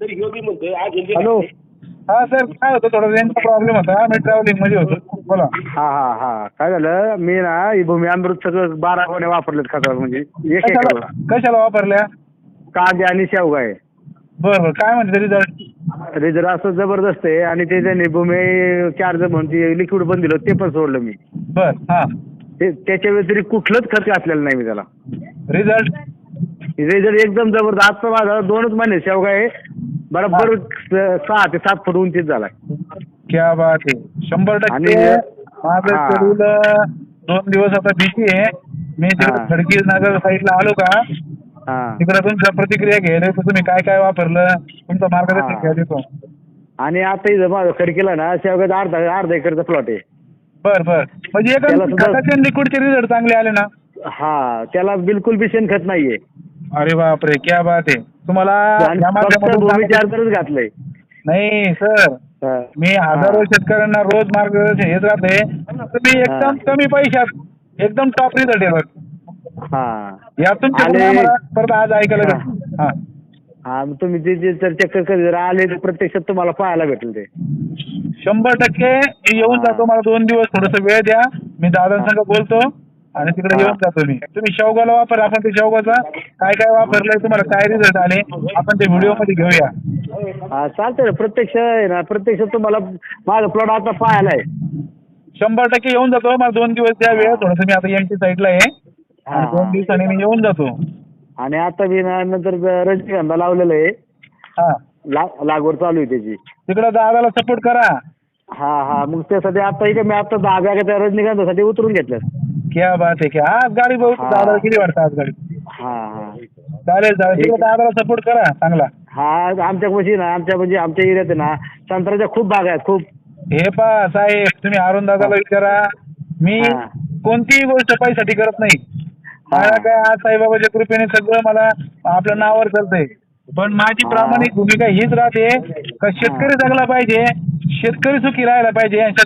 तर ह्यो बी म्हणतोय आज हॅलो. हा सर काय होतं? थोडा रेंजचा प्रॉब्लेम होता. मी ट्रॅव्हलिंगमध्ये होतो. बोला. हा हा हा. काय झालं? मी ना ही भूमी अमृत सगळं बारा कोण्या वापरलेत खतावर. म्हणजे एक कशाला? वापरल्या? कांदे आणि शेवगा आहे. बरं बरं. काय म्हणते रिझल्ट रिझल्ट असं जबरदस्त आहे. आणि ते त्यांनी भूमी चार्ज म्हणून ते लिक्विड पण दिलं ते पण सोडलं मी. बर हा. ते त्याच्या व्यतिरिक्त कुठलंच खर्च घातलेलं नाही मी त्याला. रिझल्ट रिझल्ट एकदम जबरदस्त. आजचा माझा दोनच महिने शेवगा आहे. बरोबर सहा ते सात फूट उंचीच झाला. क्या बात आहे शंभर टक्के माझं हा. शेड्यूल दोन दिवस आता बिझी आहे. मी तिकडे. खडकी नगर साईडला आलो का? हा. तिकडे तुमच्या प्रतिक्रिया घ्यायला येतो तुम्ही काय काय वापरलं? तुमचं मार्गदर्शन हा. घ्यायला येतो आणि आता इथं माझं खडकीला ना शेवगाचा अर्धा अर्धा एकरचा प्लॉट आहे. बर बर. म्हणजे एका त्याला सुद्धा- खताचे लिक्विडचे रिझल्ट चांगले आले ना? हा त्याला बिलकुल बी शेणखत नाहीये. अरे बापरे क्या बात आहे. तुम्हाला घातलंय. नाही सर. मी हजारो. शेतकऱ्यांना रोज मार्गदर्शन हेच राहते तुम्ही एकदम कमी पैशात एकदम टॉप रिझल्ट आहे बघ. हा. या तुमच्या आणि- मला परत आज ऐकायला हा. हा. तुम्ही ते जे जर चक्कर कधी जर आले तर प्रत्यक्षात तुम्हाला पाहायला भेटेल ते. शंभर टक्के मी येऊन. जातो. मला दोन दिवस थोडस वेळ द्या. मी दादांसंग बोलतो. आणि तिकडे. येऊन जातो मी. तुम्ही शेवगाला वापर आपण ते शेवगाचा काय काय वापरलंय तुम्हाला काय रिझल्ट आले आपण ते व्हिडिओमध्ये घेऊया. हा चालतंय ना. प्रत्यक्ष आहे ना. प्रत्यक्ष तुम्हाला माझा प्लॉट आता पाहायला आहे. शंभर टक्के येऊन जातो. मला दोन दिवस द्या वेळ. थोडस मी आता एमटी साईडला आहे. आणि हा. दोन दिवसांनी मी येऊन जातो. आणि आता मी ना नंतर रजनीगंधा लावलेलं आहे. हा. ला लागवड चालू आहे त्याची. तिकडं दादाला सपोर्ट करा. हा हा. मग त्यासाठी आता इकडे मी आता दहा बॅगा त्या रजनीगंधासाठी उतरून घेतल्यात. क्या बात आहे क्या? आज गाडी बहुत हा. दादाला किती वाटतं आज गाडी? हा हा. चालेल चालेल. दादाला सपोर्ट करा चांगला. हा आमच्या मशी ना आमच्या म्हणजे आमच्या एरियात आहे ना संत्र्याच्या खूप बागा आहेत खूप. हे पा साहेब तुम्ही अरुण दादाला विचारा. मी हा. कोणतीही गोष्ट पैसाठी करत नाही. मला काय आज साईबाबाच्या कृपेने सगळं मला आपल्या नावावर चालतंय. पण माझी हा. प्रामाणिक भूमिका हीच राहते का शेतकरी जगला पाहिजे शेतकरी सुखी राहायला पाहिजे आणि शेतकरी